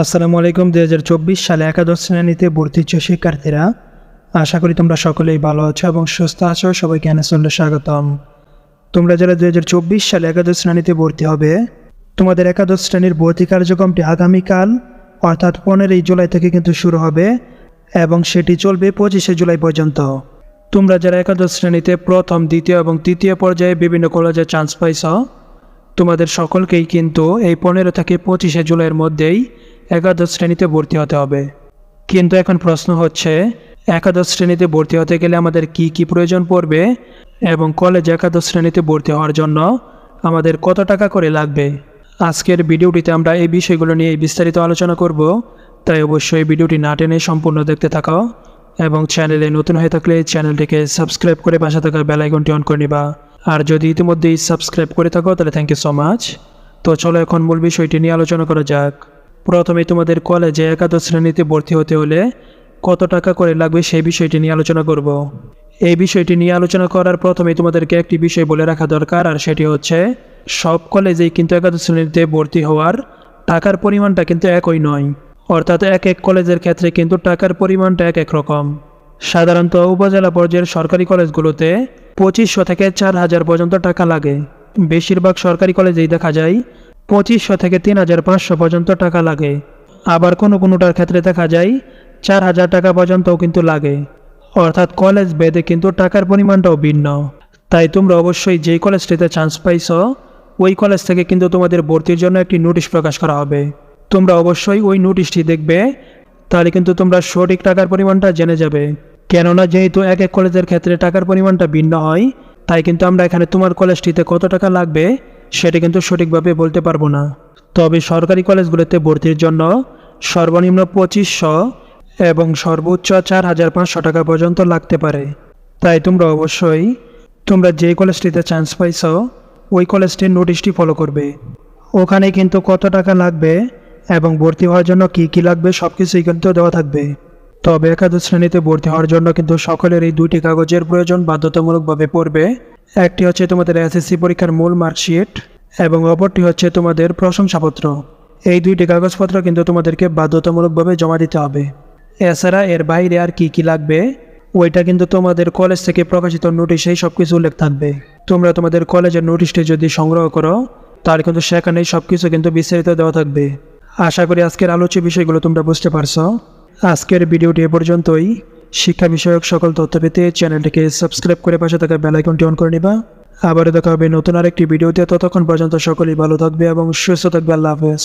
আসসালামু আলাইকুম, দুই হাজার চব্বিশ সালে একাদশ শ্রেণীতে ভর্তি ইচ্ছুক শিক্ষার্থীরা। আশা করি তোমরা সকলেই ভালো আছো এবং সুস্থ আছো, সবাইকে অ্যানাসল্লে স্বাগতম। তোমরা যারা দুই হাজার চব্বিশ সালে একাদশ শ্রেণীতে ভর্তি হবে, তোমাদের একাদশ শ্রেণির ভর্তি কার্যক্রমটি আগামীকাল, অর্থাৎ পনেরোই জুলাই থেকে কিন্তু শুরু হবে এবং সেটি চলবে পঁচিশে জুলাই পর্যন্ত। তোমরা যারা একাদশ শ্রেণীতে প্রথম, দ্বিতীয় এবং তৃতীয় পর্যায়ে বিভিন্ন কলেজে চান্স পাইছ, তোমাদের সকলকেই কিন্তু এই পনেরো থেকে পঁচিশে জুলাইয়ের মধ্যেই একাদশ শ্রেণীতে ভর্তি হতে হবে। কিন্তু এখন প্রশ্ন হচ্ছে, একাদশ শ্রেণীতে ভর্তি হতে গেলে আমাদের কি কি প্রয়োজন পড়বে এবং কলেজ একাদশ শ্রেণীতে ভর্তি হওয়ার জন্য আমাদের কত টাকা করে লাগবে? আজকের ভিডিওটিতে আমরা এই বিষয়গুলো নিয়ে বিস্তারিত আলোচনা করব, তাই অবশ্যই ভিডিওটি না টেনে সম্পূর্ণ দেখতে থাকো এবং চ্যানেলে নতুন হয়ে থাকলে চ্যানেলটিকে সাবস্ক্রাইব করে পাশে থাকা বেলাইকনটি অন করে নিবা। আর যদি ইতিমধ্যেই সাবস্ক্রাইব করে থাকো, তাহলে থ্যাংক ইউ সো মাচ তো চলো এখন মূল বিষয়টি নিয়ে আলোচনা করা যাক। প্রথমে তোমাদের কলেজে একাদশ শ্রেণীতে ভর্তি হতে হলে কত টাকা করে লাগবে সেই বিষয়টি নিয়ে আলোচনা করব। এই বিষয়টি নিয়ে আলোচনা করার প্রথমে তোমাদেরকে একটি বিষয় বলে রাখা দরকার, আর সেটি হচ্ছে সব কলেজেই কিন্তু একাদশ শ্রেণীতে ভর্তি হওয়ার টাকার পরিমাণটা কিন্তু একই নয়। অর্থাৎ এক এক কলেজের ক্ষেত্রে কিন্তু টাকার পরিমাণটা এক এক রকম। সাধারণত উপজেলা পর্যায়ের সরকারি কলেজগুলোতে পঁচিশশো থেকে চার হাজার পর্যন্ত টাকা লাগে। বেশিরভাগ সরকারি কলেজেই দেখা যায় পঁচিশশো থেকে তিন হাজার পাঁচশো পর্যন্ত টাকা লাগে। আবার কোনো কোনোটার ক্ষেত্রে দেখা যায়, চার হাজার টাকা পর্যন্তও কিন্তু লাগে। অর্থাৎ কলেজ বেদে কিন্তু টাকার পরিমাণটাও ভিন্ন। তাই তোমরা অবশ্যই যেই কলেজটিতে চান্স পাইছো, ওই কলেজ থেকে কিন্তু তোমাদের ভর্তির জন্য একটি নোটিশ প্রকাশ করা হবে। তোমরা অবশ্যই ওই নোটিশটি দেখবে, তাহলে কিন্তু তোমরা সঠিক টাকার পরিমাণটা জেনে যাবে। কেননা যেহেতু এক এক কলেজের ক্ষেত্রে টাকার পরিমাণটা ভিন্ন হয়, তাই কিন্তু আমরা এখানে তোমার কলেজটিতে কত টাকা লাগবে সেটা কিন্তু সঠিকভাবে বলতে পারব না। তবে সরকারি কলেজগুলোতে ভর্তির জন্য সর্বনিম্ন পঁচিশশো এবং সর্বোচ্চ চার হাজার পাঁচশো টাকা পর্যন্ত লাগতে পারে। তাই তোমরা অবশ্যই, তোমরা যে কলেজটিতে চান্স পাইছো, ওই কলেজটির নোটিশটি ফলো করবে। ওখানে কিন্তু কত টাকা লাগবে এবং ভর্তি হওয়ার জন্য কি কি লাগবে সব কিছুই কিন্তু দেওয়া থাকবে। তবে একাদশ শ্রেণীতে ভর্তি হওয়ার জন্য কিন্তু সকলের এই দুইটি কাগজের প্রয়োজন বাধ্যতামূলকভাবে পড়বে। একটি হচ্ছে তোমাদের এসএসসি পরীক্ষার মূল মার্কশিট এবং অপরটি হচ্ছে তোমাদের প্রশংসাপত্র। এই দুইটি কাগজপত্র কিন্তু তোমাদেরকে বাধ্যতামূলকভাবে জমা দিতে হবে। এছাড়া এর বাইরে আর কি কি লাগবে, ওইটা কিন্তু তোমাদের কলেজ থেকে প্রকাশিত নোটিশেই সব কিছু উল্লেখ থাকবে। তোমরা তোমাদের কলেজের নোটিশটি যদি সংগ্রহ করো, তাহলে কিন্তু সেখানেই সব কিছু কিন্তু বিস্তারিত দেওয়া থাকবে। আশা করি আজকের আলোচ্য বিষয়গুলো তোমরা বুঝতে পারছ। আজকের ভিডিওটি এ পর্যন্তই। শিক্ষা বিষয়ক সকল তথ্য পেতে চ্যানেলটিকে সাবস্ক্রাইব করে পাশে থাকা বেলাইকনটি অন করে নিবা। আবারও দেখা হবে নতুন আরেকটি ভিডিওতে, ততক্ষণ পর্যন্ত সকলেই ভালো থাকবে এবং সুস্থ থাকবে। আল্লাহ হাফেজ।